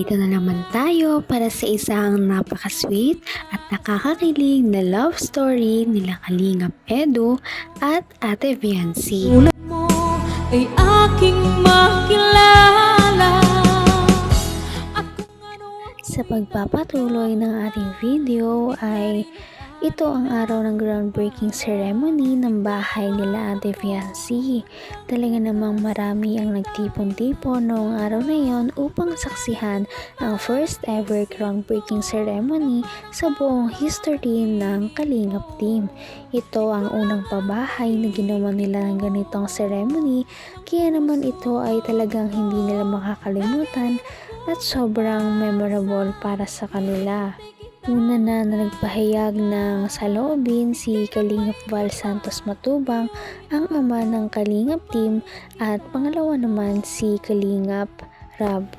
Narito na naman tayo para sa isang napaka-sweet at nakakakilig na love story nila Kalingap Edu at Ate Viancy. mo ay aking makilala Sa pagpapatuloy ng ating video ay ito ang araw ng groundbreaking ceremony ng bahay nila Ate Fiancé. Talaga namang marami ang nagtipon-tipon noong araw na yon upang saksihan ang first ever groundbreaking ceremony sa buong history ng Kalingap team. Ito ang unang pabahay na ginawa nila ng ganitong ceremony kaya naman ito ay talagang hindi nila makakalimutan at sobrang memorable para sa kanila. Una na na nagpahayag ng saloobin si Kalingap Val Santos Matubang, ang ama ng Kalingap team at pangalawa naman si Kalingap Rab.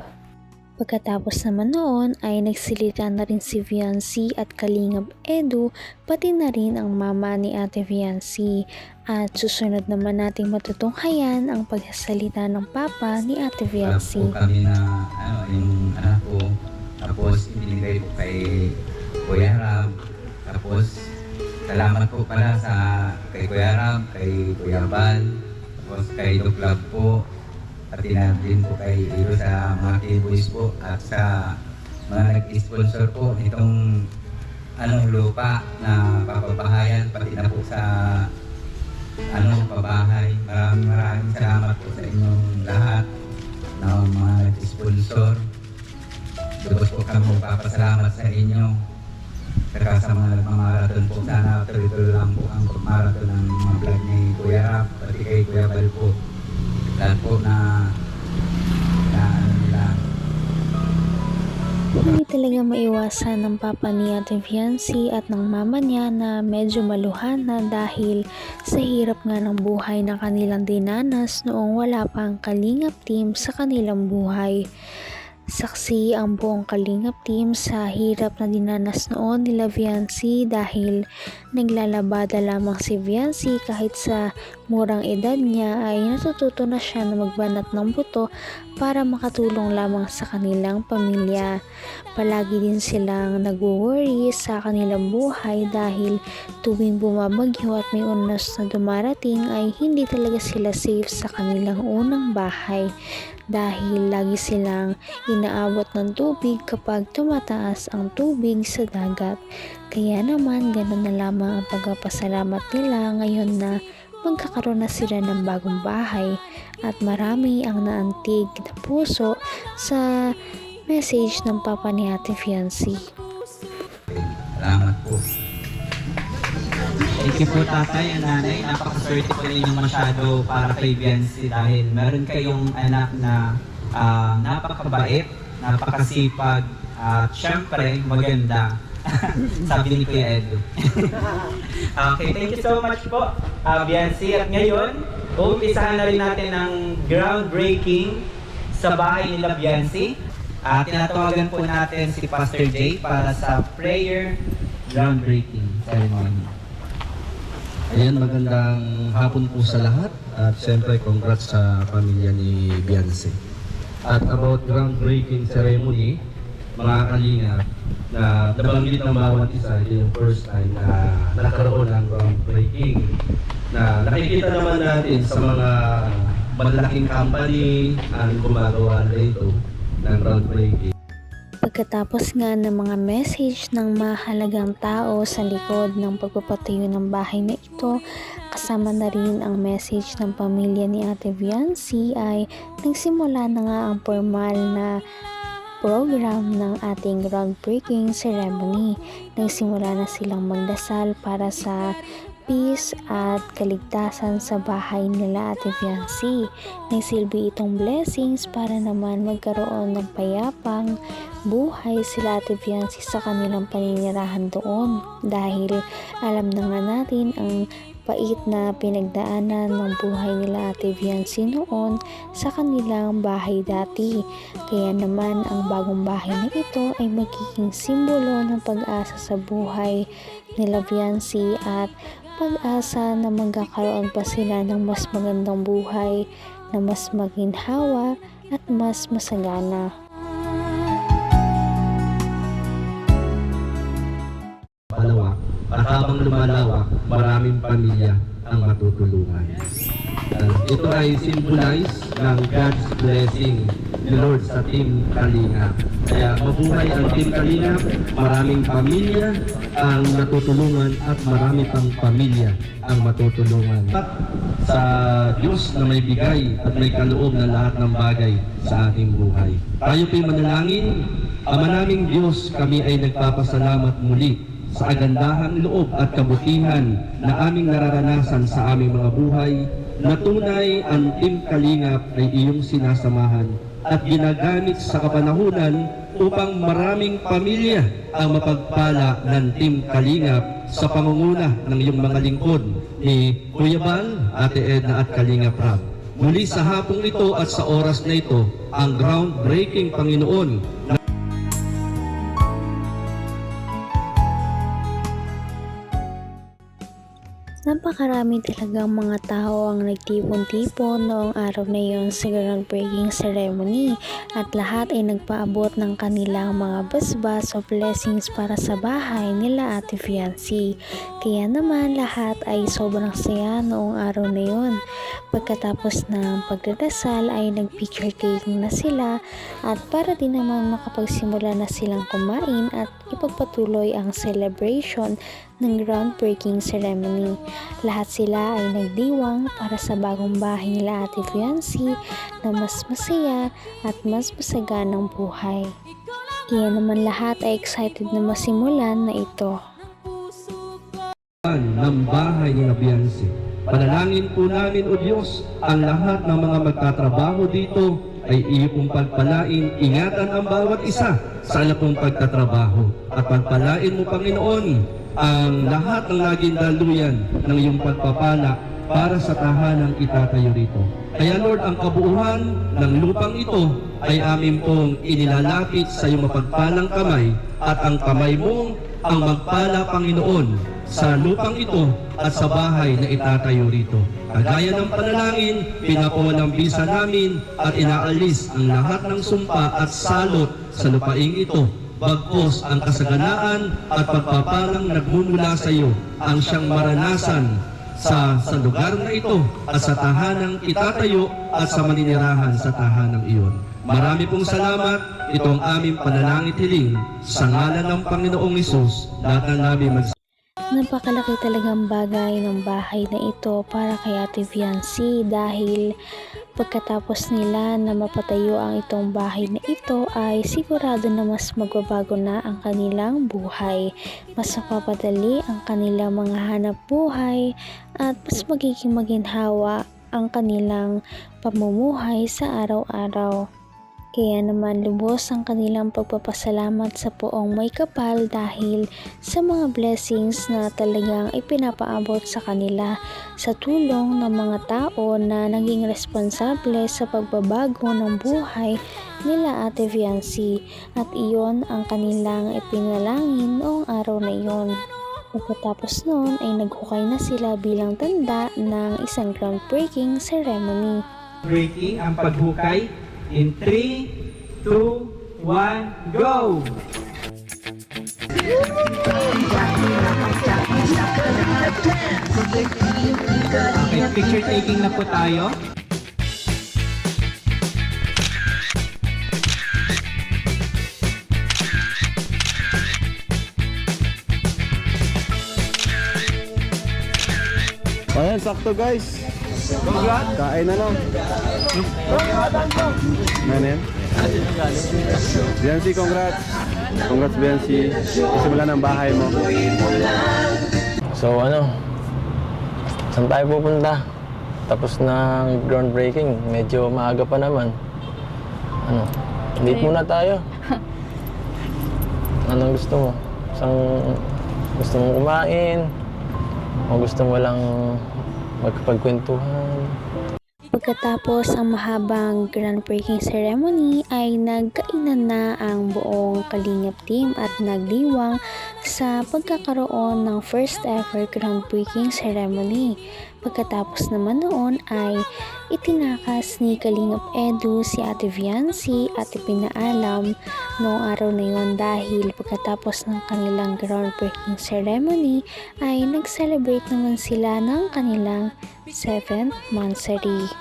Pagkatapos naman noon ay nagsilita na rin si Viancy at Kalingap Edu pati na rin ang mama ni Ate Viancy at susunod naman nating matutunghayan ang pagsasalita ng papa ni Ate Viancy. po kami na ano, yung anak ko. Tapos ibinigay po kay Kuya Rab. Tapos salamat po pala sa kay Kuya Rab, kay Kuya Bal, tapos kay Doc Lab po. Na din po kay Iro sa mga K-Boys po at sa mga nag-sponsor po itong ano lupa na papabahayan pati na po sa ano pabahay. Maraming maraming salamat po sa inyong lahat na mga nag-sponsor. Lubos po kami magpapasalamat sa inyo. Saka sa mga nagmamarathon po, sana tuloy-tuloy lang po ang marathon ng mga vlog ni Kuya Rap, pati kay Kuya Bal po. Lahat po na na ano nila, Hindi talaga maiwasan ng papa ni Ate Fiancé at ng mama niya na medyo maluhan na dahil sa hirap nga ng buhay na kanilang dinanas noong wala pa ang kalingap team sa kanilang buhay. Saksi ang buong kalingap team sa hirap na dinanas noon nila Viancy dahil naglalabada lamang si Viancy kahit sa murang edad niya ay natututo na siya na magbanat ng buto para makatulong lamang sa kanilang pamilya. Palagi din silang nag-worry sa kanilang buhay dahil tuwing bumabagyo at may unos na dumarating ay hindi talaga sila safe sa kanilang unang bahay dahil lagi silang inaabot ng tubig kapag tumataas ang tubig sa dagat. Kaya naman ganun na lamang ang pagpapasalamat nila ngayon na magkakaroon na sila ng bagong bahay at marami ang naantig na puso sa message ng papa ni Ate Fiancé. salamat po. Thank you po tatay at nanay. Napakaswerte po ninyo masyado para kay Biancy dahil meron kayong anak na ah, napakabait, napakasipag, at syempre maganda. Sabi ni Kuya Edu. okay, thank you so much po, uh, Biancy. At ngayon, uumpisahan na rin natin ang groundbreaking sa bahay nila Biancy. At tinatawagan po natin si Pastor Jay para sa prayer groundbreaking ceremony. Ayan, magandang hapon po sa lahat at siyempre congrats sa pamilya ni Beyonce. At about groundbreaking ceremony, mga kalinga, na nabanggit ng bawat isa, ito yung first time na nagkaroon ng groundbreaking. Na nakikita naman natin sa mga malalaking company ang gumagawa na ito ng groundbreaking. Pagkatapos nga ng mga message ng mahalagang tao sa likod ng pagpapatayo ng bahay na ito, kasama na rin ang message ng pamilya ni Ate Viancy ay nagsimula na nga ang formal na program ng ating groundbreaking ceremony. Nagsimula na silang magdasal para sa peace at kaligtasan sa bahay nila Ate Viancy. Nagsilbi itong blessings para naman magkaroon ng payapang buhay sila Ate Viancy sa kanilang paninirahan doon dahil alam na nga natin ang pait na pinagdaanan ng buhay nila Ate Viancy noon sa kanilang bahay dati. Kaya naman ang bagong bahay na ito ay magiging simbolo ng pag-asa sa buhay nila Viancy at pag-asa na magkakaroon pa sila ng mas magandang buhay na mas maginhawa at mas masagana. Palawa, at habang lumalawa, maraming pamilya ang matutulungan. Ito ay symbolize ng God's blessing ni Lord sa Team Kalinga kaya mabuhay ang Team Kalinga, maraming pamilya ang natutulungan at marami pang pamilya ang matutulungan. At sa Diyos na may bigay at may kaloob na lahat ng bagay sa ating buhay. Tayo po'y manalangin, Ama naming Diyos, kami ay nagpapasalamat muli sa agandahang loob at kabutihan na aming nararanasan sa aming mga buhay na tunay ang Team Kalingap ay iyong sinasamahan at ginagamit sa kapanahunan upang maraming pamilya ang mapagpala ng Team Kalingap sa pangunguna ng iyong mga lingkod ni Kuya Bal, Ate Edna at Kalingap Rab. Muli sa hapong ito at sa oras na ito, ang groundbreaking Panginoon Napakarami talagang mga tao ang nagtipon-tipon noong araw na yon sa groundbreaking ceremony at lahat ay nagpaabot ng kanilang mga basbas o blessings para sa bahay nila Ate Fiancé. Kaya naman lahat ay sobrang saya noong araw na yon. Pagkatapos ng pagdadasal ay nag-picture taking na sila at para din naman makapagsimula na silang kumain at ipagpatuloy ang celebration ng groundbreaking ceremony. Lahat sila ay nagdiwang para sa bagong bahay nila Ate Fiancé na mas masaya at mas masaganang buhay. Kaya naman lahat ay excited na masimulan na ito. ng bahay ni Beyonce. Panalangin po namin, O Diyos, ang lahat ng mga magtatrabaho dito ay iyong pagpalain, ingatan ang bawat isa sa pong pagtatrabaho. At pagpalain mo, Panginoon, ang lahat ng naging daluyan ng iyong pagpapala para sa tahanang itatayo rito. Kaya Lord, ang kabuuhan ng lupang ito ay amin pong inilalapit sa iyong mapagpalang kamay at ang kamay mo ang magpala Panginoon sa lupang ito at sa bahay na itatayo rito. Kagaya ng panalangin, pinapawalang bisa namin at inaalis ang lahat ng sumpa at salot sa lupaing ito bagkos ang kasaganaan at pagpapalang nagmumula sa iyo ang siyang maranasan sa, sa lugar na ito at sa tahanang itatayo at sa maninirahan sa tahanang iyon. Marami pong salamat. Ito ang aming panalangit hiling sa ngalan ng Panginoong Isus. Lahat na namin Napakalaki talagang bagay ng bahay na ito para kay Ate Fiancé dahil pagkatapos nila na mapatayo ang itong bahay na ito ay sigurado na mas magbabago na ang kanilang buhay. Mas mapapadali ang kanilang mga hanap buhay at mas magiging maginhawa ang kanilang pamumuhay sa araw-araw. Kaya naman lubos ang kanilang pagpapasalamat sa poong may kapal dahil sa mga blessings na talagang ipinapaabot sa kanila sa tulong ng mga tao na naging responsable sa pagbabago ng buhay nila Ate Fiancé at iyon ang kanilang ipinalangin noong araw na iyon. Pagkatapos noon ay naghukay na sila bilang tanda ng isang groundbreaking ceremony. Breaking ang paghukay in 3, 2, 1, go! Okay, picture taking na po tayo. Ayan, sakto guys. Kain na lang. Ano yan? Biancy, congrats. Congrats, Biancy. Isimula ng bahay mo. So ano, saan tayo pupunta? Tapos ng groundbreaking, medyo maaga pa naman. Ano, date muna tayo. Anong gusto mo? Isang gusto mong kumain? O gusto mo lang magkapagkwentuhan? Pagkatapos ang mahabang groundbreaking ceremony ay nagkainan na ang buong Kalingap team at nagdiwang sa pagkakaroon ng first ever groundbreaking ceremony. Pagkatapos naman noon ay itinakas ni Kalingap Edu si Ate Viancy at ipinaalam noong araw na yon dahil pagkatapos ng kanilang groundbreaking ceremony ay nag-celebrate naman sila ng kanilang 7th monthsary.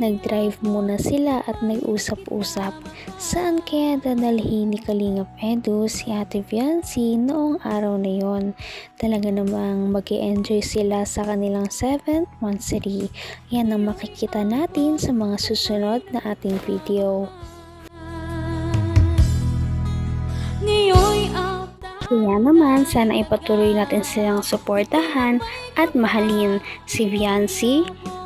Nag-drive muna sila at nag-usap-usap saan kaya dadalhin ni Kalingap Edu si Ate Viancy noong araw na yon. Talaga namang mag enjoy sila sa kanilang 7th monthsary. Yan ang makikita natin sa mga susunod na ating video. Kaya naman, sana ipatuloy natin silang suportahan at mahalin si Viancy,